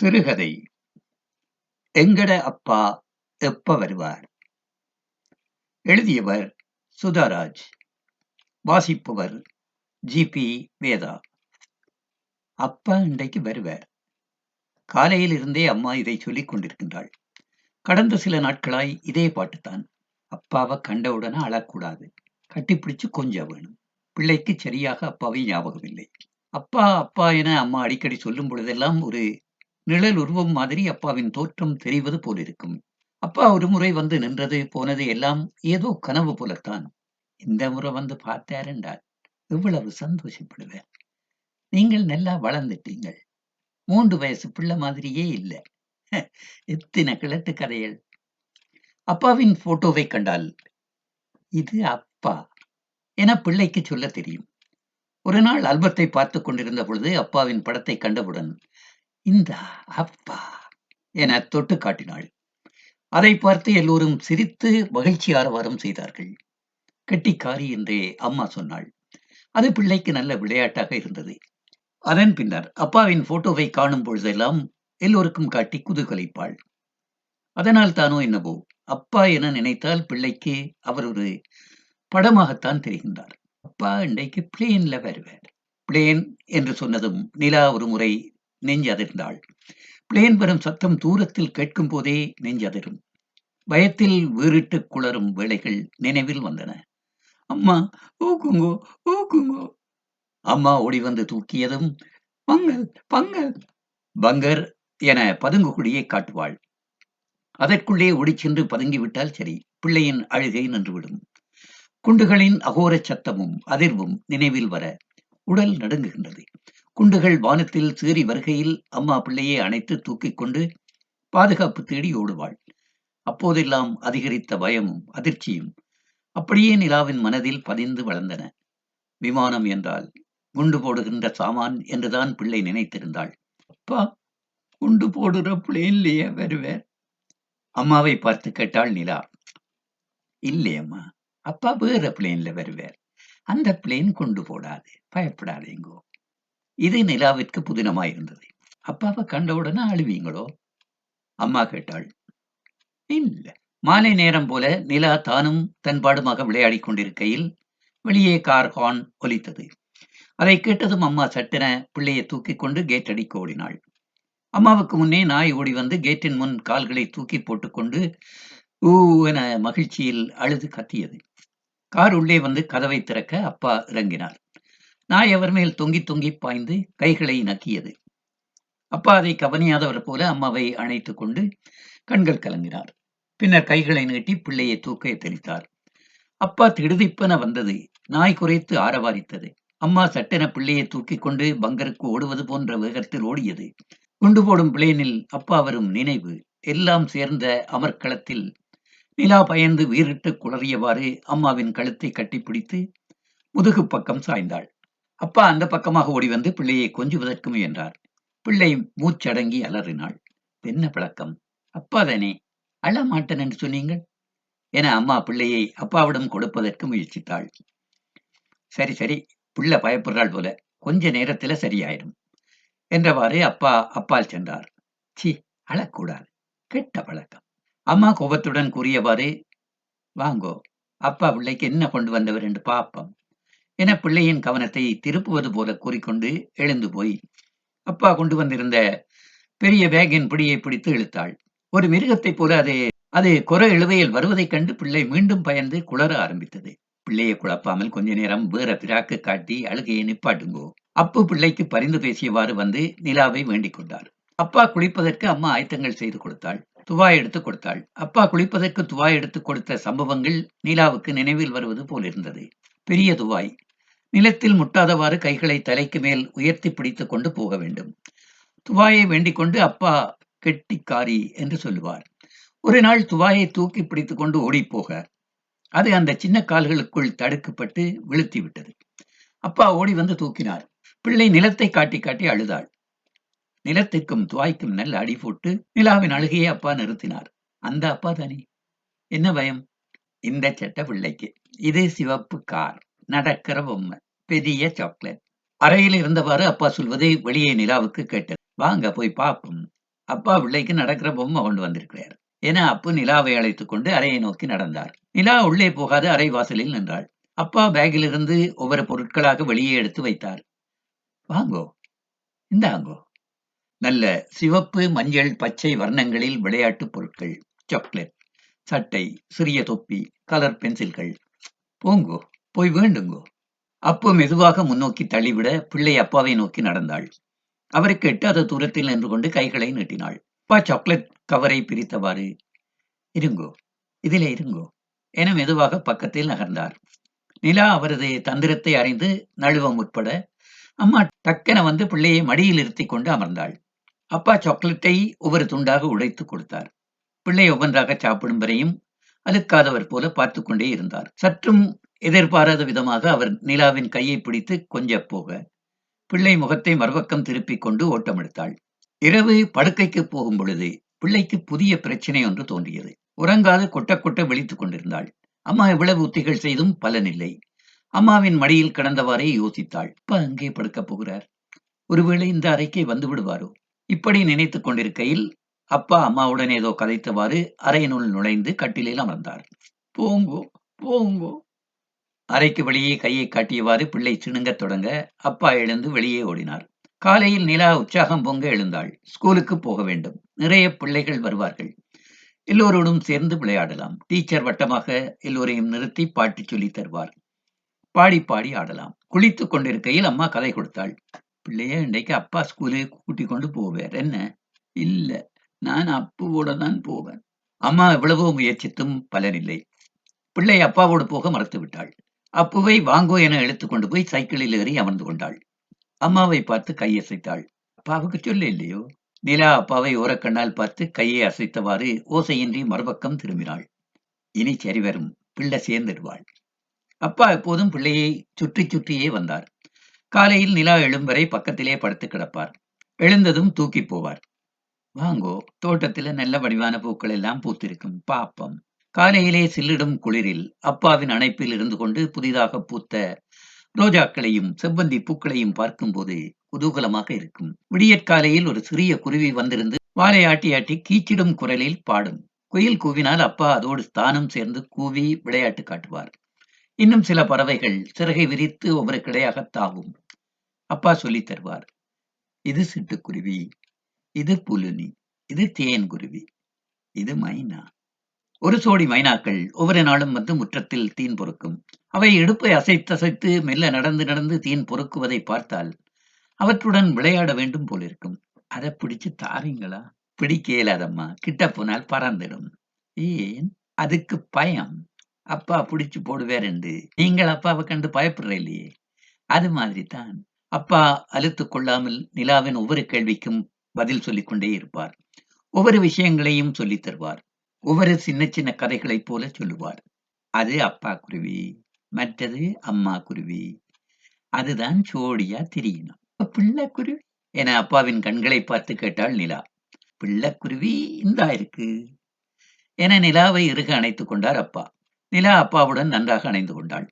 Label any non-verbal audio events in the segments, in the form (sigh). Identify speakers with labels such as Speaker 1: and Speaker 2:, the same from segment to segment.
Speaker 1: சிறுகதை. எங்கட அப்பா எப்ப வருவார்? எழுதியவர் சுதாராஜ். வாசிப்பவர் ஜிபி வேதா அப்பா இன்றைக்கு வருவார். காலையில் இருந்தே அம்மா இதை சொல்லிக் கொண்டிருக்கின்றாள். கடந்த சில நாட்களாய் இதே பாட்டுத்தான். அப்பாவை கண்டவுடனே அழக்கூடாது. கட்டிப்பிடிச்சு கொஞ்சம் வேணும். பிள்ளைக்கு சரியாக அப்பாவை ஞாபகம் இல்லை அப்பா அப்பா என அம்மா அடிக்கடி சொல்லும் பொழுதெல்லாம் ஒரு நிழல் உருவம் மாதிரி அப்பாவின் தோற்றம் தெரிவது போலிருக்கும். அப்பா ஒரு முறை வந்து நின்றது போனது எல்லாம் ஏதோ கனவு போலத்தான். இந்த முறை வந்து பார்த்தாருண்டால் எவ்வளவு சந்தோஷப்படுவேன். நீங்கள் நல்லா வளர்ந்துட்டீங்கள். மூன்று வயசு பிள்ளை மாதிரியே இல்லை. (laughs) எத்தனை கிழட்டு கதைகள். அப்பாவின் போட்டோவை கண்டால் இது அப்பா என பிள்ளைக்கு சொல்ல தெரியும். ஒரு நாள் அல்பத்தை பார்த்து கொண்டிருந்த பொழுது அப்பாவின் படத்தை கண்டவுடன் இந்த அப்பா என தொட்டு காட்டினாள். அதை பார்த்து எல்லோரும் சிரித்து மகிழ்ச்சி ஆரவாரம் செய்தார்கள். கெட்டிக்காரி என்றே அம்மா சொன்னாள். அது பிள்ளைக்கு நல்ல விளையாட்டாக இருந்தது. அதன் பின்னர் அப்பாவின் போட்டோவை காணும் பொழுதெல்லாம் எல்லோருக்கும் காட்டி குதூகலிப்பாள். அதனால் தானோ என்னவோ அப்பா என நினைத்தால் பிள்ளைக்கு அவர் ஒரு படமாகத்தான் தெரிகின்றார். அப்பா இன்றைக்கு பிளேன்ல வருவார். பிளேன் என்று சொன்னதும் நிலா ஒரு முறை நெஞ்சதிர்ந்தாள் பிளேன் வரும் சத்தம் தூரத்தில் கேட்கும் போதே நெஞ்சதிரும். பயத்தில் வீறிட்டு குளரும் வேளைகள் நினைவில் வந்தன. அம்மா ஊக்குங்கோ ஊக்குங்கோ. அம்மா ஓடி வந்து தூக்கியதும் பங்கல் பங்கல். பங்கர் என பதுங்கு குடியை காட்டுவாள். அதற்குள்ளே ஓடிச்சென்று பதுங்கிவிட்டால் சரி பிள்ளையின் அழுகை நின்றுவிடும். குண்டுகளின் அகோர சத்தமும் அதிர்வும் நினைவில் வர உடல் நடுங்குகின்றது. குண்டுகள் வானத்தில் சீறி வருகையில் அம்மா பிள்ளையை அணைத்து தூக்கிக் கொண்டு பாதுகாப்பு தேடி ஓடுவாள். அப்போதெல்லாம் அதிகரித்த பயமும் அதிர்ச்சியும் அப்படியே நிலாவின் மனதில் பதிந்து வளர்ந்தன. விமானம் என்றால் குண்டு போடுகின்ற சாமான் என்றுதான் பிள்ளை நினைத்திருந்தாள். அப்பா குண்டு போடுற பிளேன்லயே வருவேன் அம்மாவை பார்த்து கேட்டாள் நிலா. இல்லையம்மா அப்பா வேற பிளேன்ல வருவார் அந்த பிளேன் கொண்டு போடாது பயப்படாதீங்கோ இது நிலாவிற்கு புதினமாயிருந்தது அப்பாவை கண்டவுடனே அழுவீங்களோ? அம்மா கேட்டாள். இல்ல. மாலை நேரம் போல நிலா தானும் தன்பாடுமாக விளையாடிக் கொண்டிருக்கையில் வெளியே கார் ஹார்ன் ஒலித்தது. அதை கேட்டதும் அம்மா சட்டென பிள்ளையை தூக்கிக் கொண்டு கேட் அடிக்க ஓடினாள். அம்மாவுக்கு முன்னே நாய் ஓடி வந்து கேட்டின் முன் கால்களை தூக்கி போட்டுக்கொண்டு ஊ என மகிழ்ச்சியில் அழுது கத்தியது. கார் உள்ளே வந்து கதவை திறக்க அப்பா இறங்கினார். நாய் அவர் மேல் தொங்கி தொங்கி பாய்ந்து கைகளை நக்கியது. அப்பா அதை கவனியாதவர் போல அம்மாவை அணைத்துக் கொண்டு கண்கள் கலங்கினார். பின்னர் கைகளை நீட்டி பிள்ளையை தூக்க தெளித்தார். அப்பா திடுதிப்பென வந்தது. நாய் குறைத்து ஆரவாரித்தது. அம்மா சட்டென பிள்ளையை தூக்கி கொண்டு பங்கருக்கு ஓடுவது போன்ற வேகத்தில் ஓடியது. குண்டு போடும் பிளேனில் அப்பா வரும் நினைவு. எல்லாம் சேர்ந்த அமர்க்களத்தில் நிலா பயந்து வீரிட்டு குளறியவாறு அம்மாவின் கழுத்தை கட்டிப்பிடித்து முதுகு பக்கம் சாய்ந்தாள். அப்பா அந்த பக்கமாக ஓடி வந்து பிள்ளையை கொஞ்சுவதற்கு முயன்றார். பிள்ளை மூச்சடங்கி அலறினாள். என்ன பழக்கம்? அப்பா தானே? அழ மாட்டேன் என்று சொன்னீங்கள் என அம்மா பிள்ளையை அப்பாவிடம் கொடுப்பதற்கு முயற்சித்தாள். சரி சரி பிள்ளை பயப்படுறாள் போல. கொஞ்ச நேரத்துல சரியாயிடும் என்றவாறு அப்பா அப்பால் சென்றார். சி அழக்கூடாது. கெட்ட பழக்கம். அம்மா கோபத்துடன் கூறியவாறு வாங்கோ அப்பா பிள்ளைக்கு என்ன கொண்டு வந்தவர் என்று பாப்பம். என பிள்ளையின் கவனத்தை திருப்புவது போல கூறிக்கொண்டு எழுந்து போய் அப்பா கொண்டு வந்திருந்த பெரிய பேகின் பிடியை பிடித்து இழுத்தாள். ஒரு மிருகத்தைப் போல அது அது குர இழுவையில் வருவதைக் கண்டு பிள்ளை மீண்டும் பயந்து குளற ஆரம்பித்தது. பிள்ளையை குழப்பாமல் கொஞ்ச நேரம் வேற பிராக்கு காட்டி அழுகையை நிப்பாட்டுங்கோ. அப்பு பிள்ளைக்கு பரிந்து பேசியவாறு வந்து நிலாவை வேண்டிக் கொண்டார் அப்பா குளிப்பதற்கு அம்மா ஆயத்தங்கள் செய்து கொடுத்தாள். துவாய் எடுத்து கொடுத்தாள். அப்பா குளிப்பதற்கு துவாய் எடுத்து கொடுத்த சம்பவங்கள் நிலாவுக்கு நினைவில் வருவது போல் இருந்தது பெரிய துவாய். நிலத்தில் முட்டாதவாறு கைகளை தலைக்கு மேல் உயர்த்தி பிடித்துக் கொண்டு போக வேண்டும். துவாயை வேண்டிக் கொண்டு அப்பா கெட்டிக்காரி என்று சொல்லுவார். ஒரு நாள் துவாயை தூக்கி பிடித்துக் கொண்டு ஓடிப்போக. அது அந்த சின்ன கால்களுக்குள் தடுக்கப்பட்டு விழுத்தி விட்டது அப்பா ஓடி வந்து தூக்கினார். பிள்ளை நிலத்தை காட்டி காட்டி அழுதாள். நிலத்திற்கும் துவாய்க்கும் நல்ல அடி போட்டு நிலாவின் அழுகையை அப்பா நிறுத்தினார். அந்த அப்பா தானே என்ன பயம்? இந்த செட்ட பிள்ளைக்கு. இது சிவப்பு கார். நடக்கிற பொம்மை. பெரிய சாக்லேட் அறையில் இருந்தவாறு அப்பா சொல்வதை வெளியே நிலாவுக்கு கேட்டது. வாங்க போய் பார்ப்போம். அப்பா பிள்ளைக்கு நடக்கிற பொம்மை கொண்டு வந்திருக்கிறார். என அப்பு நிலாவை அழைத்துக் கொண்டு அறையை நோக்கி நடந்தார். நிலா உள்ளே போகாது அறை வாசலில் நின்றாள். அப்பா பேக்கிலிருந்து ஒவ்வொரு பொருட்களாக வெளியே எடுத்து வைத்தார். வாங்கோ இந்தாங்கோ. நல்ல சிவப்பு மஞ்சள் பச்சை வர்ணங்களில் விளையாட்டு பொருட்கள். சாக்லேட் சட்டை சிறிய தொப்பி கலர் பென்சில்கள் போங்கோ. போய் வேண்டுங்கோ. அப்பு மெதுவாக முன்னோக்கி தள்ளிவிட பிள்ளை அப்பாவை நோக்கி நடந்தாள். அவருக்கு எட்டாத தூரத்தில் நின்று கொண்டு கைகளை நீட்டினாள். அப்பா சாக்லேட் கவரை பிரித்தவாறு. இருங்கோ. இதிலே இருங்கோ. என மெதுவாக பக்கத்தில் நகர்ந்தார். நிலா அவரது தந்திரத்தை அறிந்து நழுவ முற்பட அம்மா டக்கென வந்து பிள்ளையை மடியில் இருத்தி கொண்டு அமர்ந்தாள். அப்பா சாக்லேட்டை ஒவ்வொரு துண்டாக உடைத்து கொடுத்தார். பிள்ளை ஒவ்வொன்றாக சாப்பிடும் வரையும் அழுக்காதவர் போல பார்த்து கொண்டே இருந்தார். சற்றும் எதிர்பாராத விதமாக அவர் நிலாவின் கையை பிடித்து கொஞ்ச போக பிள்ளை முகத்தை மறுபக்கம் திருப்பிக் கொண்டு ஓட்டமெடுத்தாள். இரவு படுக்கைக்கு போகும் பொழுது பிள்ளைக்கு புதிய பிரச்சனை ஒன்று தோன்றியது. உறங்காது கொட்ட கொட்ட விழித்துக் கொண்டிருந்தாள். அம்மா எவ்வளவு உத்திகள் செய்தும் பலனில்லை அம்மாவின் மடியில் கிடந்தவாறே யோசித்தாள். இப்ப அங்கே படுக்கப் போகிறார்? ஒருவேளை இந்த அறைக்கே வந்து விடுவாரோ? இப்படி நினைத்துக் கொண்டிருக்கையில் அப்பா அம்மாவுடன் ஏதோ கதைத்தவாறு அறையினுள் நுழைந்து கட்டிலில் அமர்ந்தார். போங்கோ போங்கோ அறைக்கு வெளியே கையை காட்டியவாறு பிள்ளை சிணுங்கத் தொடங்க அப்பா எழுந்து வெளியே ஓடினார். காலையில் நிலா உற்சாகம் பொங்க எழுந்தாள். ஸ்கூலுக்கு போக வேண்டும். நிறைய பிள்ளைகள் வருவார்கள். எல்லோரோடும் சேர்ந்து விளையாடலாம். டீச்சர் வட்டமாக எல்லோரையும் நிறுத்தி பாட்டு சொல்லி தருவார். பாடி பாடி ஆடலாம். குளித்துக் கொண்டிருக்கையில் அம்மா கதை கொடுத்தாள். பிள்ளைய இன்றைக்கு அப்பா ஸ்கூலுக்கு கூட்டி கொண்டு போவார். என்ன? இல்ல. நான் அப்புவோட தான் போவேன். அம்மா எவ்வளவோ முயற்சித்தும் பலனில்லை. பிள்ளை அப்பாவோடு போக மறுத்து விட்டாள் அப்புவை வாங்கோ என இழுத்துக் கொண்டு போய் சைக்கிளில் ஏறி அமர்ந்து கொண்டாள். அம்மாவை பார்த்து கையசைத்தாள் அப்பாவுக்கு சொல்ல இல்லையோ? நிலா அப்பாவை ஓரக்கண்ணால் பார்த்து கையை அசைத்தவாறு ஓசையின்றி மறுபக்கம் திரும்பினாள். இனி சரி வரும் பிள்ளை சேர்ந்துடுவாள். அப்பா எப்போதும் பிள்ளையை சுற்றி சுற்றியே வந்தார். காலையில் நிலா எழும் வரை பக்கத்திலே படுத்து கிடப்பார். எழுந்ததும் தூக்கி போவார். வாங்கோ தோட்டத்துல நல்ல வடிவான பூக்கள் எல்லாம் பூத்திருக்கும் பாப்பம். காலையிலே சில்லிடும் குளிரில் அப்பாவின் அணைப்பில் இருந்து கொண்டு புதிதாக பூத்த ரோஜாக்களையும் செவ்வந்தி பூக்களையும் பார்க்கும்போது குதூகலமாக இருக்கும். விடியற்காலையில் ஒரு சிறிய குருவி வந்திருந்து வாலை ஆட்டி ஆட்டி கீச்சிடும் குரலில் பாடும். குயில் கூவினால் அப்பா அதோடு ஸ்தானம் சேர்ந்து கூவி விளையாட்டு காட்டுவார். இன்னும் சில பறவைகள் சிறகை விரித்து ஒவ்வொரு கிடையாக தாவும். அப்பா சொல்லி தருவார் இது சிட்டுக்குருவி இது புலுனி இது தேன் குருவி இது மைனா ஒரு சோடி மைனாக்கள் ஒவ்வொரு நாளும் வந்து முற்றத்தில் தீன் பொறுக்கும். அவை இடுப்பை அசைத்தசைத்து மெல்ல நடந்து நடந்து தீன் பொறுக்குவதை பார்த்தால் அவற்றுடன் விளையாட வேண்டும் போலிருக்கும் அதை பிடிச்சு தாரீங்களா? பிடிக்க இயலாதம்மா கிட்ட போனால் பறந்துடும். ஏன்? அதுக்கு பயம். அப்பா பிடிச்சு போடுவேர் என்று. நீங்கள் அப்பாவை கண்டு பயப்படுற இல்லையே? அது மாதிரி தான் அப்பா அழுத்து கொள்ளாமல் நிலாவின் ஒவ்வொரு கேள்விக்கும் பதில் சொல்லிக் கொண்டே இருப்பார். ஒவ்வொரு விஷயங்களையும் சொல்லித் தருவார். ஒவ்வொரு சின்ன சின்ன கதைகளைப் போல சொல்லுவார். அது அப்பா குருவி மற்றது அம்மா குருவி. அதுதான் ஜோடியா தெரியணும் பிள்ளை குருவி? என அப்பாவின் கண்களை பார்த்து கேட்டாள் நிலா. பிள்ளை குருவி இந்தா இருக்கு. என நிலாவை இறுக அணைத்துக் கொண்டார் அப்பா. நிலா அப்பாவுடன் நன்றாக அணைந்து கொண்டாள்.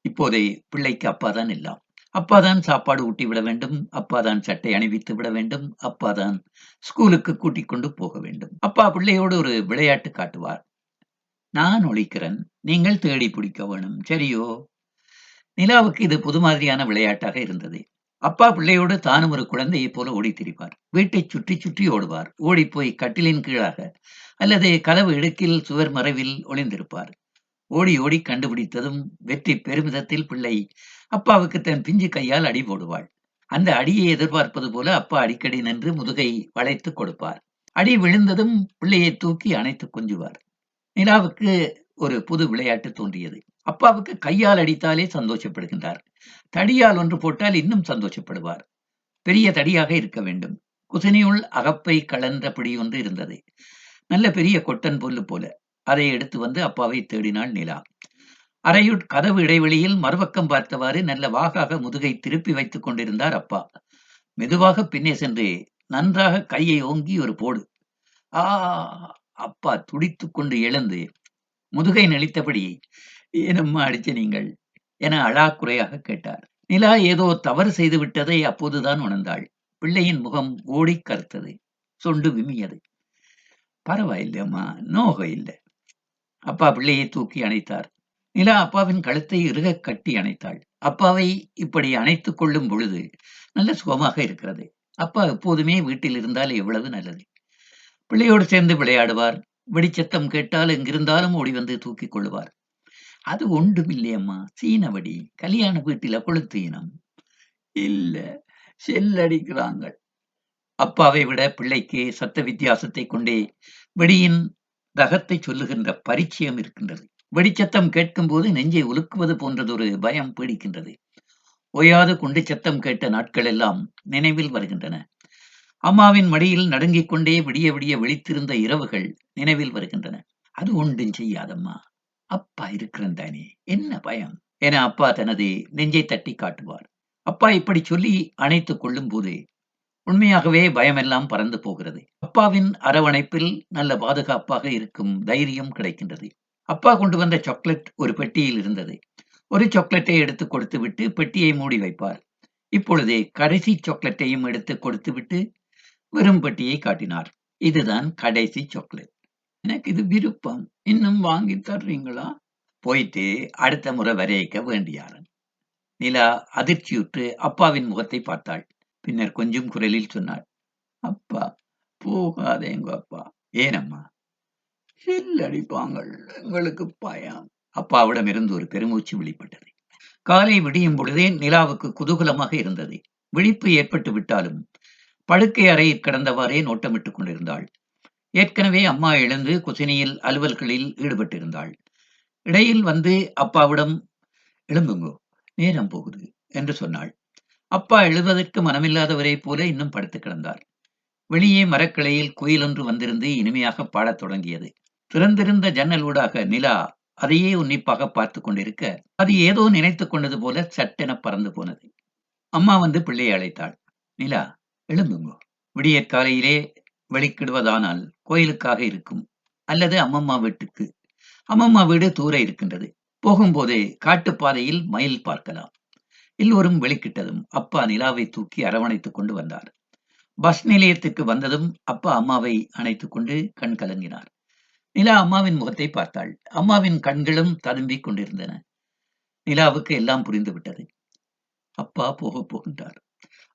Speaker 1: இப்போதே பிள்ளைக்கு அப்பாதான் எல்லாம். அப்பாதான் சாப்பாடு ஊட்டி விட வேண்டும். அப்பாதான் சட்டை அணிவித்து விட வேண்டும். அப்பாதான் ஸ்கூலுக்கு கூட்டிக் கொண்டு போக வேண்டும். அப்பா பிள்ளையோடு ஒரு விளையாட்டு காட்டுவார். நான் ஒழிக்கிறேன். நீங்கள் தேடி பிடிக்க வேணும். சரியோ? நிலாவுக்கு இது புது மாதிரியான விளையாட்டாக இருந்தது. அப்பா பிள்ளையோடு தானும் ஒரு குழந்தையைப் போல ஓடி திரிப்பார் வீட்டை சுற்றி சுற்றி ஓடுவார். ஓடிப்போய் கட்டிலின் கீழாக அல்லது கதவு இடுக்கில் சுவர் மறைவில் ஒளிந்திருப்பார். ஓடி ஓடி கண்டுபிடித்ததும் வெற்றி பெருமிதத்தில் பிள்ளை அப்பாவுக்கு தன் பிஞ்சு கையால் அடி போடுவாள். அந்த அடியை எதிர்பார்ப்பது போல அப்பா அடிக்கடி நின்று முதுகை வளைத்து கொடுப்பார். அடி விழுந்ததும் பிள்ளையை தூக்கி அணைத்து கொஞ்சுவார். நிலாவுக்கு ஒரு புது விளையாட்டு தோன்றியது. அப்பாவுக்கு கையால் அடித்தாலே சந்தோஷப்படுகின்றார். தடியால் ஒன்று போட்டால் இன்னும் சந்தோஷப்படுவார். பெரிய தடியாக இருக்க வேண்டும். குசினியுள் அகப்பை கலந்த பிடி ஒன்று இருந்தது. நல்ல பெரிய கொட்டன் பொல்லு போல. அதை எடுத்து வந்து அப்பாவை தேடினாள் நிலா அறையுட் கதவு இடைவெளியில் மறுபக்கம் பார்த்தவாறு நல்ல வாகாக முதுகை திருப்பி வைத்துக் கொண்டிருந்தார் அப்பா. மெதுவாக பின்னே சென்று நன்றாக கையை ஓங்கி ஒரு போடு. ஆ அப்பா துடித்துக் கொண்டு எழுந்து முதுகை நெளித்தபடி ஏனம்மா அடிச்ச நீங்கள்? என அழாக்குறையாக கேட்டார். நிலா ஏதோ தவறு செய்து விட்டதை அப்போதுதான் உணர்ந்தாள். பிள்ளையின் முகம் ஓடி கருத்தது சொண்டு விம்மியது. பரவாயில்லையம்மா நோகம் இல்லை. அப்பா பிள்ளையை தூக்கி அணைத்தார். நிலா அப்பாவின் கழுத்தை இறுகக் கட்டி அணைத்தாள். அப்பாவை இப்படி அணைத்துக் கொள்ளும் பொழுது நல்ல சுகமாக இருக்கிறது. அப்பா எப்போதுமே வீட்டில் இருந்தால் எவ்வளவு நல்லது. பிள்ளையோடு சேர்ந்து விளையாடுவார். வெடிச்சத்தம் கேட்டால் எங்கிருந்தாலும் ஓடி வந்து தூக்கிக் கொள்ளுவார். அது ஒன்றுமில்லையம்மா சீனவடி கல்யாண வீட்டில கொளுத்து இனம் இல்ல செல்லடிக்கிறாங்க அப்பாவை விட பிள்ளைக்கு சத்த வித்தியாசத்தை கொண்டே வெடியின் ரகத்தை சொல்லுகின்ற பரிச்சயம் இருக்கின்றது. வெடிச்சத்தம் கேட்கும்போது நெஞ்சை உலுக்குவது போன்றதொரு பயம் பீடிக்கின்றது. ஓயாது குண்டு சத்தம் கேட்ட நாட்கள் எல்லாம் நினைவில் வருகின்றன. அம்மாவின் மடியில் நடுங்கிக் கொண்டே விடிய விடிய விழித்திருந்த இரவுகள் நினைவில் வருகின்றன. அது ஒன்றும் செய்யாதம்மா. அப்பா இருக்கிறேன். தானே என்ன பயம்? என அப்பா தனது நெஞ்சை தட்டி காட்டுவார். அப்பா இப்படி சொல்லி அணைத்துக் கொள்ளும் போது உண்மையாகவே பயமெல்லாம் பறந்து போகிறது. அப்பாவின் அரவணைப்பில் நல்ல பாதுகாப்பாக இருக்கும் தைரியம் கிடைக்கின்றது. அப்பா கொண்டு வந்த சாக்லேட் ஒரு பெட்டியில் இருந்தது. ஒரு சாக்லேட்டை எடுத்து கொடுத்து விட்டு பெட்டியை மூடி வைப்பார். இப்பொழுதே கடைசி சாக்லேட்டையும் எடுத்து கொடுத்து விட்டு வெறும் பெட்டியை காட்டினார். இதுதான் கடைசி சாக்லேட் எனக்கு இது விருப்பம். இன்னும் வாங்கி தர்றீங்களா? போயிட்டு அடுத்த முறை வரையக்க வேண்டியாரன். நிலா அதிர்ச்சியுற்று அப்பாவின் முகத்தை பார்த்தாள். பின்னர் கொஞ்சம் குரலில் சொன்னாள். அப்பா போகாதேங்க அப்பா ஏனம்மா அடிப்பாங்கள். எங்களுக்கு பயம். அப்பாவிடம் இருந்து ஒரு பெருமூச்சு வெளிப்பட்டது. காலை விடியும் பொழுதே நிலாவுக்கு குதூகலமாக இருந்தது. விழிப்பு ஏற்பட்டு விட்டாலும் படுக்கை அறையில் கிடந்தவாறே நோட்டமிட்டுக் கொண்டிருந்தாள். ஏற்கனவே அம்மா எழுந்து குசினியில் அலுவல்களில் ஈடுபட்டிருந்தாள். இடையில் வந்து அப்பாவிடம் எழும்புங்கோ நேரம் போகுது என்று சொன்னாள். அப்பா எழுவதற்கு மனமில்லாதவரை போல இன்னும் படுத்து கிடந்தார். வெளியே மரக்கிளையில் குயிலொன்று வந்திருந்து இனிமையாக பாடத் தொடங்கியது. திறந்திருந்த ஜன்னல் ஊடாக நிலா அதையே உன்னிப்பாக பார்த்து கொண்டிருக்க அது ஏதோ நினைத்துக் கொண்டது போல சட்டென பறந்து போனது. அம்மா வந்து பிள்ளையை அழைத்தாள். நிலா எழும்புங்கோ விடியற் காலையிலே வெளிக்கிடுவதானால் கோயிலுக்காக இருக்கும் அல்லது அம்மம்மா வீட்டுக்கு. அம்மம்மா வீடு தூர இருக்கின்றது. போகும்போதே காட்டுப்பாதையில் மயில் பார்க்கலாம். எல்லோரும் வெளிக்கிட்டதும் அப்பா நிலாவை தூக்கி அரவணைத்துக் கொண்டு வந்தார். பஸ் நிலையத்துக்கு வந்ததும் அப்பா அம்மாவை அணைத்துக் கொண்டு கண் கலங்கினார். நிலா அம்மாவின் முகத்தை பார்த்தாள். அம்மாவின் கண்களும் ததும்பிக் கொண்டிருந்தன. நிலாவுக்கு எல்லாம் புரிந்துவிட்டது அப்பா போக போகின்றார்.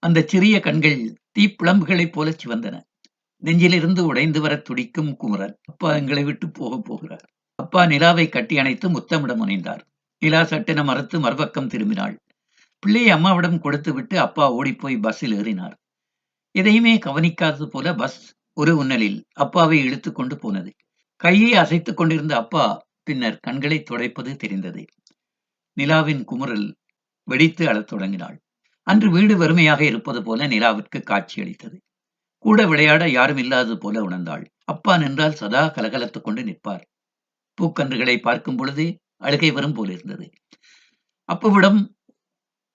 Speaker 1: அந்த சிறிய கண்கள் தீப்புழம்புகளைப் போல சிவந்தன. நெஞ்சிலிருந்து உடைந்து வர துடிக்கும் குமரன் அப்பா எங்களை விட்டு போக போகிறார். அப்பா நிலாவை கட்டி அணைத்து முத்தமிட முனைந்தார் நிலா சட்டென மறுத்து மறுபக்கம் திரும்பினாள். பிள்ளையை அம்மாவிடம் கொடுத்து விட்டு அப்பா ஓடிப்போய் பஸ்ஸில் ஏறினார். எதையுமே கவனிக்காதது போல பஸ் ஒரு உன்னலில் அப்பாவை இழுத்து கொண்டு போனது. கையை அசைத்துக் கொண்டிருந்த அப்பா பின்னர் கண்களை துடைப்பது தெரிந்தது. நிலாவின் குமுறல் வெடித்து அழத் தொடங்கினாள். அன்று வீடு வறுமையாக இருப்பது போல நிலாவிற்கு காட்சியளித்தது கூட விளையாட யாரும் இல்லாதது போல உணர்ந்தாள். அப்பா நின்றால் சதா கலகலத்துக் கொண்டு நிற்பார். பூக்கன்றுகளை பார்க்கும் பொழுது அழுகை வரும் போல இருந்தது. அப்பாவிடம்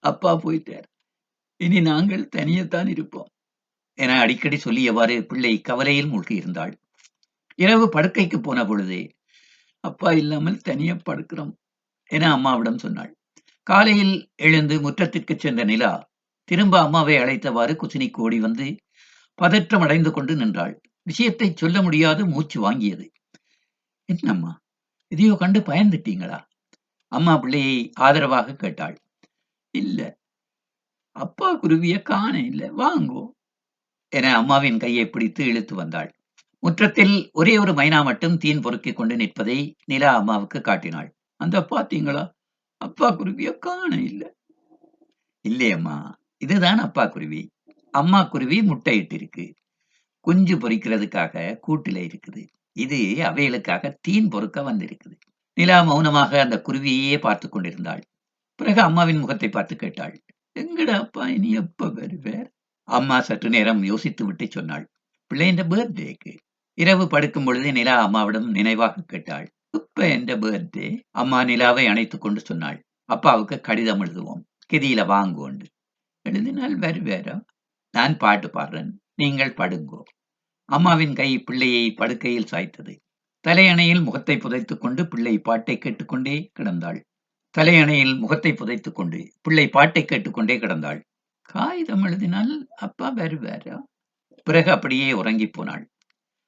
Speaker 1: அப்பா போயிட்டார். இனி நாங்கள் தனியத்தான் இருப்போம் என அடிக்கடி சொல்லியவாறு பிள்ளை கவலையில் மூழ்கியிருந்தாள். இரவு படுக்கைக்கு போன பொழுது அப்பா இல்லாமல் தனியா படுக்கிறோம் என அம்மாவிடம் சொன்னாள். காலையில் எழுந்து முற்றத்திற்கு சென்ற நிலா திரும்ப அம்மாவை அழைத்தவாறு குசினிக்கு ஓடி வந்து பதற்றம் அடைந்து கொண்டு நின்றாள். விஷயத்தை சொல்ல முடியாது மூச்சு வாங்கியது. என்னம்மா இதையோ கண்டு பயந்துட்டீங்களா? அம்மா பிள்ளையை ஆதரவாக கேட்டாள். இல்ல அப்பா குருவிய காண இல்ல வாங்கோ என அம்மாவின் கையை பிடித்து இழுத்து வந்தாள். முற்றத்தில் ஒரே ஒரு மைனா மட்டும் தீன் பொறுக்கிக் கொண்டு நிற்பதை நிலா அம்மாவுக்கு காட்டினாள். அந்த பாத்தீங்களா அப்பா குருவிய காண இல்லை. இல்லையம்மா இதுதான் அப்பா குருவி. அம்மா குருவி முட்டையிட்டு இருக்கு குஞ்சு பொறிக்கிறதுக்காக கூட்டில இருக்குது. இது அவைகளுக்காக தீன் பொறுக்க வந்திருக்குது. நிலா மௌனமாக அந்த குருவியே பார்த்து கொண்டிருந்தாள். பிறகு அம்மாவின் முகத்தை பார்த்து கேட்டாள். எங்கடா அப்பா இனி எப்ப வருவார்? அம்மா சற்று நேரம் யோசித்து விட்டு சொன்னாள். பிள்ளை பர்த்டேக்கு இரவு படுக்கும் பொழுது நிலா அம்மாவிடம் நினைவாக கேட்டாள். இப்ப என்ற பர்த்டே அம்மா நிலாவை அணைத்துக் கொண்டு சொன்னாள். அப்பாவுக்கு கடிதம் எழுதுவோம். கெதியில வாங்குவோண்டு எழுதினால் வருவேரா நான் பாட்டு பாடுறேன். நீங்கள் படுங்கோ. அம்மாவின் கை பிள்ளையை படுக்கையில் சாய்த்தது. தலையணையில் முகத்தை புதைத்துக் கொண்டு பிள்ளை பாட்டை கேட்டுக்கொண்டே கிடந்தாள். தலையணையில் முகத்தை புதைத்துக் கொண்டு பிள்ளை பாட்டை கேட்டுக்கொண்டே கிடந்தாள். காகிதம் எழுதினால் அப்பா வருவாரா பிறகு அப்படியே உறங்கிப் போனாள்.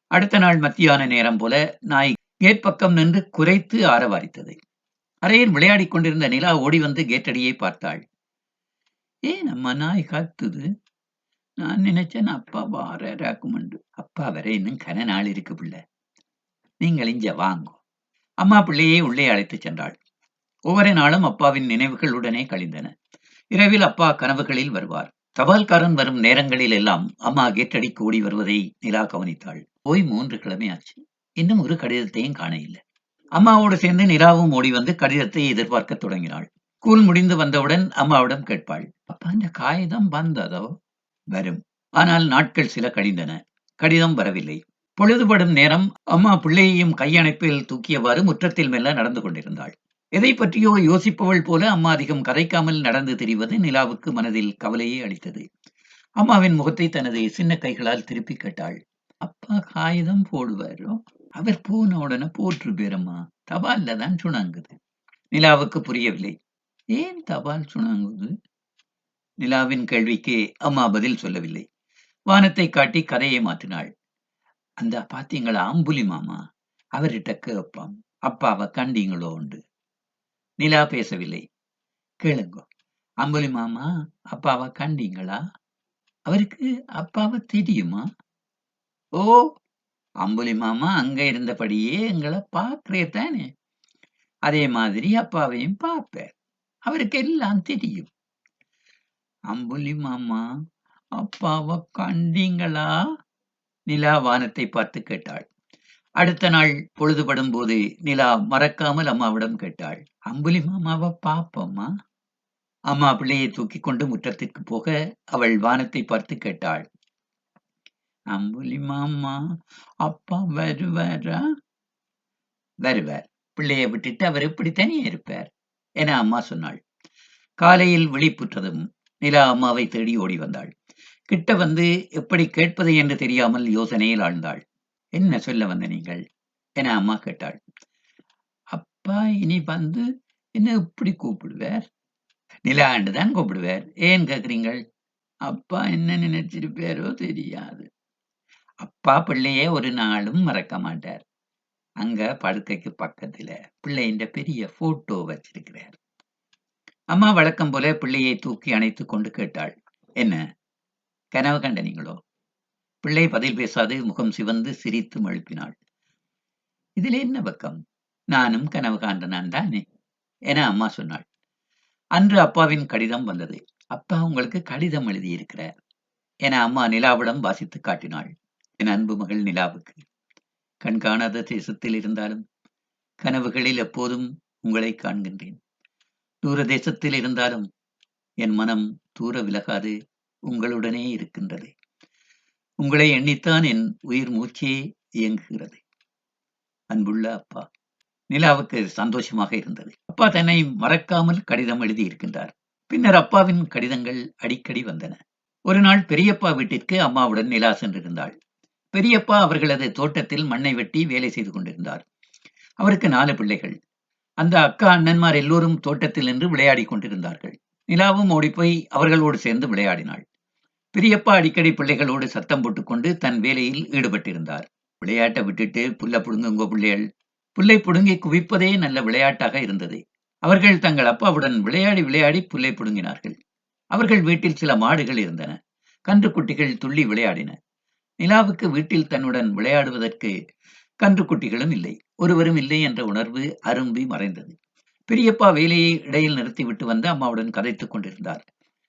Speaker 1: அடுத்த நாள் மத்தியான நேரம் போல நாய் கேட் பக்கம் நின்று குரைத்து ஆரவாரித்தது. அறையில் விளையாடிக் கொண்டிருந்த நிலா ஓடி வந்து கேட்டடியை பார்த்தாள். ஏன் நம்ம நாய் காத்துது நான் நினைச்சேன் அப்பா வாராராக்குமெண்டு. அப்பா வர இன்னும் கன நாள் இருக்கு பிள்ளை. நீங்கள் இஞ்ச வாங்கோ. அம்மா பிள்ளையை உள்ளே அழைத்துச் சென்றாள். ஒவ்வொரு நாளும் அப்பாவின் நினைவுகள் உடனே கழிந்தன. இரவில் அப்பா கனவுகளில் வருவார். தபால்காரன் வரும் நேரங்களில் எல்லாம் அம்மா கேட்டடிக்கு ஓடி வருவதை நிலா கவனித்தாள். போய் மூன்று கிழமையாச்சு. இன்னும் ஒரு கடிதத்தையும் காண இல்லை. அம்மாவோடு சேர்ந்து நிலாவும் ஓடி வந்து கடிதத்தை எதிர்பார்க்கத் தொடங்கினாள். ஸ்கூல் முடிந்து வந்தவுடன் அம்மாவிடம் கேட்பாள். அப்பா இந்த காகிதம் வந்ததோ? வரும். ஆனால் நாட்கள் சில கழிந்தன. கடிதம் வரவில்லை. பொழுதுபடும் நேரம் அம்மா பிள்ளையையும் கையணைப்பில் தூக்கியவாறு முற்றத்தில் மெல்ல நடந்து கொண்டிருந்தாள். எதை பற்றியோ யோசிப்பவள் போல அம்மா அதிகம் கரைக்காமல் நடந்து தெரிவது நிலாவுக்கு மனதில் கவலையே அளித்தது. அம்மாவின் முகத்தை தனது சின்ன கைகளால் திருப்பி கேட்டாள். அப்பா காகிதம் போடுவாரோ? அவர் போன உடனே போற்று பேரம்மா தபால்ல தான் சுணங்குது. நிலாவுக்கு புரியவில்லை. ஏன் தபால் சுணங்குது? நிலாவின் கேள்விக்கு அம்மா பதில் சொல்லவில்லை. வானத்தை காட்டி கதையை மாற்றினாள். அந்த பாத்தீங்களா அம்புலி மாமா? அவர்கிட்ட கேப்போம். அப்பாவை கண்டீங்களோ உண்டு நிலா பேசவில்லை. கேளுங்க அம்புலி மாமா அப்பாவை கண்டீங்களா? அவருக்கு அப்பாவை தெரியுமா? ஓ! அம்புலி மாமா அங்க இருந்தபடியே எங்கள பாக்குறே தானே. அதே மாதிரி அப்பாவையும் பாப்பார். அவருக்கு எல்லாம் தெரியும். அம்புலி மாமா அப்பாவை கண்டீங்களா? நிலா வானத்தை பார்த்து கேட்டாள். அடுத்த நாள் பொழுதுபடும் போது நிலா மறக்காமல் அம்மாவிடம் கேட்டாள். அம்புலி மாமாவை பாப்போமா? அம்மா பிள்ளையை தூக்கிக் கொண்டு முற்றத்திற்கு போக அவள் வானத்தை பார்த்து கேட்டாள். அம்புலி மாமா அப்பா வருவாரா? வருவார். பிள்ளையை விட்டுட்டு அவர் எப்படி தனியே இருப்பார்? என அம்மா சொன்னாள். காலையில் விழிப்புற்றதும் நிலா அம்மாவை தேடி ஓடி வந்தாள். கிட்ட வந்து எப்படி கேட்பது என்று தெரியாமல் யோசனையில் ஆழ்ந்தாள். என்ன சொல்ல வந்த நீங்கள்? என அம்மா கேட்டாள். அப்பா இனி வந்து என்ன எப்படி கூப்பிடுவார்? நிலா தான் கூப்பிடுவார். ஏன் கேக்குறீங்கள்? அப்பா என்ன நினைச்சிருப்பாரோ தெரியாது. அப்பா பிள்ளைய ஒரு நாளும் மறக்க மாட்டார். அங்க படுக்கைக்கு பக்கத்துல பிள்ளையின் பெரிய போட்டோ வச்சிருக்கிறார். அம்மா வழக்கம் போல பிள்ளையை தூக்கி அணைத்துக் கொண்டு கேட்டாள். என்ன? கனவு கண்ட நீங்களோ? பிள்ளை பதில் பேசாது முகம் சிவந்து சிரித்து மழுப்பினாள். இதில் என்ன பக்கம்? நானும் கனவு காண்றனான் தானே என அம்மா சொன்னாள். அன்று அப்பாவின் கடிதம் வந்தது. அப்பா உங்களுக்கு கடிதம் எழுதியிருக்கிறார் என அம்மா நிலாவிடம் வாசித்து காட்டினாள். என் அன்பு மகள் நிலாவுக்கு. கண் காணாத தேசத்தில் இருந்தாலும் கனவுகளில் எப்போதும் உங்களை காண்கின்றேன். தூர தேசத்தில் இருந்தாலும் என் மனம் தூர விலகாது உங்களுடனே இருக்கின்றது. உங்களை எண்ணித்தான் என் உயிர் மூச்சே இயங்குகிறது. அன்புள்ள அப்பா. நிலாவுக்கு சந்தோஷமாக இருந்தது. அப்பா தன்னை மறக்காமல் கடிதம் எழுதியிருக்கின்றார். பின்னர் அப்பாவின் கடிதங்கள் அடிக்கடி வந்தன. ஒரு நாள் பெரியப்பா வீட்டிற்கு அம்மாவுடன் நிலா சென்றிருந்தாள். பெரியப்பா அவர்களது தோட்டத்தில் மண்ணை வெட்டி வேலை செய்து கொண்டிருந்தார். அவருக்கு நாலு பிள்ளைகள். அந்த அக்கா அண்ணன்மார் எல்லோரும் தோட்டத்தில் நின்று விளையாடிக் கொண்டிருந்தார்கள். நிலாவும் ஓடிப்போய் அவர்களோடு சேர்ந்து விளையாடினாள். பெரியப்பா அடிக்கடி பிள்ளைகளோடு சத்தம் போட்டுக்கொண்டு தன் வேலையில் ஈடுபட்டிருந்தார். விளையாட்டை விட்டுட்டு புல்ல புடுங்குங்கோ பிள்ளைகள். புல்லை புடுங்கி குவிப்பதே நல்ல விளையாட்டாக இருந்தது. அவர்கள் தங்கள் அப்பாவுடன் விளையாடி விளையாடி புல்லை புடுங்கினார்கள். அவர்கள் வீட்டில் சில மாடுகள் இருந்தன. கன்றுக்குட்டிகள் துள்ளி விளையாடின. நிலாவுக்கு வீட்டில் தன்னுடன் விளையாடுவதற்கு கன்றுக்குட்டிகளும் இல்லை. ஒருவரும் இல்லை என்ற உணர்வு அரும்பி மறைந்தது. பெரியப்பா வேலையை இடையில் நிறுத்திவிட்டு வந்து அம்மாவுடன் கதைத்துக் கொண்டிருந்தார்.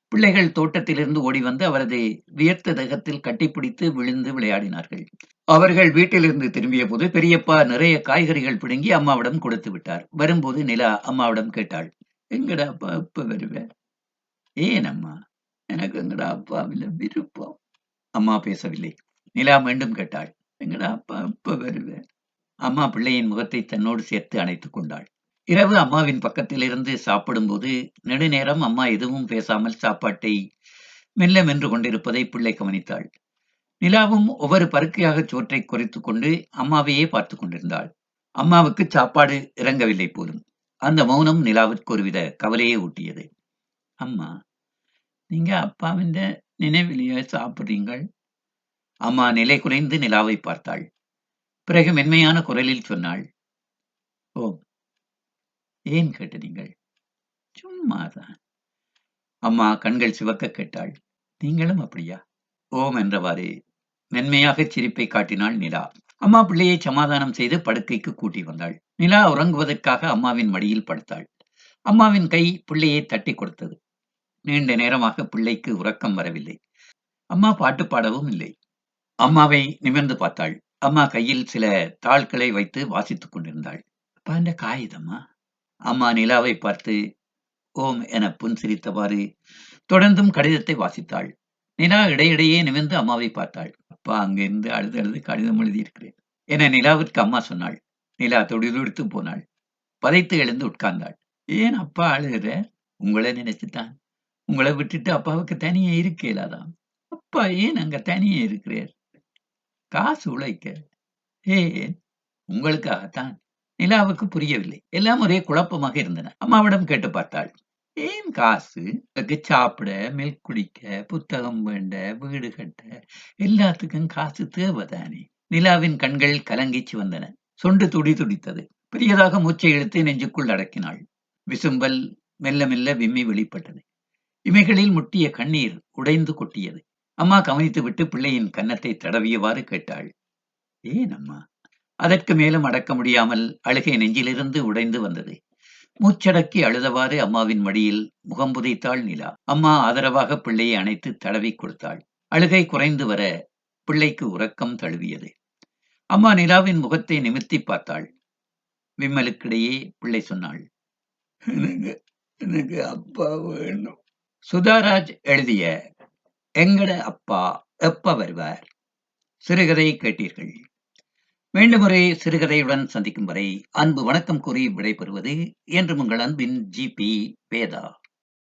Speaker 1: பிள்ளைகள் தோட்டத்திலிருந்து ஓடி வந்து அவரது வியர்த்த தேகத்தில் கட்டிப்பிடித்து விழுந்து விளையாடினார்கள். அவர்கள் வீட்டிலிருந்து திரும்பிய போது பெரியப்பா நிறைய காய்கறிகள் பிடுங்கி அம்மாவிடம் கொடுத்து விட்டார். வரும்போது நிலா அம்மாவிடம் கேட்டாள். எங்கடா அப்பா எப்ப வருவ? ஏன் அம்மா? எனக்கு எங்கடா அப்பாவில விருப்பம். அம்மா பேசவில்லை. நிலா மீண்டும் கேட்டாள். எங்கடா அப்பா எப்ப வருவ? அம்மா பிள்ளையின் முகத்தை தன்னோடு சேர்த்து அணைத்துக் கொண்டாள். இரவு அம்மாவின் பக்கத்தில் இருந்து சாப்பிடும்போது நெடுநேரம் அம்மா எதுவும் பேசாமல் சாப்பாட்டை மெல்ல மென்று கொண்டிருப்பதை பிள்ளை கவனித்தாள். நிலாவும் ஒவ்வொரு பருக்கையாக சோற்றை குறைத்துக் கொண்டு அம்மாவையே பார்த்துக் கொண்டிருந்தாள். அம்மாவுக்கு சாப்பாடு இறங்கவில்லை போலும். அந்த மௌனம் நிலாவிற்கு ஒருவித கவலையே ஊட்டியது. அம்மா, நீங்க அப்பாவின் நினைவிலேயே சாப்பிடுறீங்கள்? அம்மா நிலை குறைந்து நிலாவை பார்த்தாள் பிறகு மென்மையான குரலில் சொன்னாள் ஏன் கேட்டீங்கள் சும்மாதான். அம்மா கண்கள் சிவக்க கேட்டாள். நீங்களும் அப்படியா? ஓம் என்றவாறு. மென்மையாக சிரிப்பை காட்டினாள் நிலா. அம்மா பிள்ளையை சமாதானம் செய்து படுக்கைக்கு கூட்டி வந்தாள். நிலா உறங்குவதற்காக அம்மாவின் மடியில் படுத்தாள். அம்மாவின் கை பிள்ளையை தட்டி கொடுத்தது. நீண்ட நேரமாக பிள்ளைக்கு உறக்கம் வரவில்லை. அம்மா பாட்டு பாடவும் இல்லை. அம்மாவை நிமிர்ந்து பார்த்தாள். அம்மா கையில் சில தாள்களை வைத்து வாசித்துக் கொண்டிருந்தாள். அப்பா இந்த காகிதம்மா அம்மா நிலாவை பார்த்து ஓம் என புன்சிரித்தவாறு தொடர்ந்தும் கடிதத்தை வாசித்தாள். நிலா இடையிடையே நிமிர்ந்து அம்மாவை பார்த்தாள். அப்பா அங்கிருந்து அழுது அழுது கடிதம் எழுதியிருக்கிறேன் என நிலாவிற்கு அம்மா சொன்னாள். நிலா தொடிதுடித்து போனாள். பதைத்து எழுந்து உட்கார்ந்தாள். ஏன் அப்பா அழுகிற? உங்களை நினைச்சுதான். உங்களை விட்டுட்டு அப்பாவுக்கு தனியே இருக்கலாதான் அப்பா ஏன் அங்க தனியே இருக்கிறார்? காசு உழைக்க. ஏன்? உங்களுக்காகத்தான். நிலாவுக்கு புரியவில்லை. எல்லாம் ஒரே குழப்பமாக இருந்தன. அம்மாவிடம் கேட்டு பார்த்தாள். ஏன் காசு? அதுக்கு சாப்பிட மில்க் குடிக்க புத்தகம் வேண்ட வீடு கட்ட எல்லாத்துக்கும் காசு தேவைதானே? நிலாவின் கண்கள் கலங்கிச்சு வந்தன சொண்டு துடி துடித்தது. பெரியதாக மூச்சை இழுத்து நெஞ்சுக்குள் அடக்கினாள். விசும்பல் மெல்ல மெல்ல விம்மி வெளிப்பட்டது. இமைகளில் முட்டிய கண்ணீர் உடைந்து கொட்டியது. அம்மா கவனித்து விட்டு பிள்ளையின் கன்னத்தை தடவியவாறு கேட்டாள். ஏன் அம்மா? அதற்கு மேலும் அடக்க முடியாமல் அழுகை நெஞ்சிலிருந்து உடைந்து வந்தது. மூச்சடக்கி அழுதவாறு அம்மாவின் மடியில் முகம் புதைத்தாள் நிலா. அம்மா ஆதரவாக பிள்ளையை அணைத்து தடவி கொடுத்தாள். அழுகை குறைந்து வர பிள்ளைக்கு உறக்கம் தழுவியது. அம்மா நிலாவின் முகத்தை நிமிர்த்தி பார்த்தாள். விம்மலுக்கிடையே பிள்ளை சொன்னாள். எனக்கு எனக்கு அப்பா வேணும். சுதாராஜ் எழுதிய எங்கட அப்பா எப்ப வருவார்? சிறுகதை கேட்டீர்கள். மீண்டும் ஒரு சிறுகதையுடன் சந்திக்கும் வரை அன்பு வணக்கம் கூறி விடைபெறுவது என்றும் உங்கள் அன்பின் ஜி பி வேதா.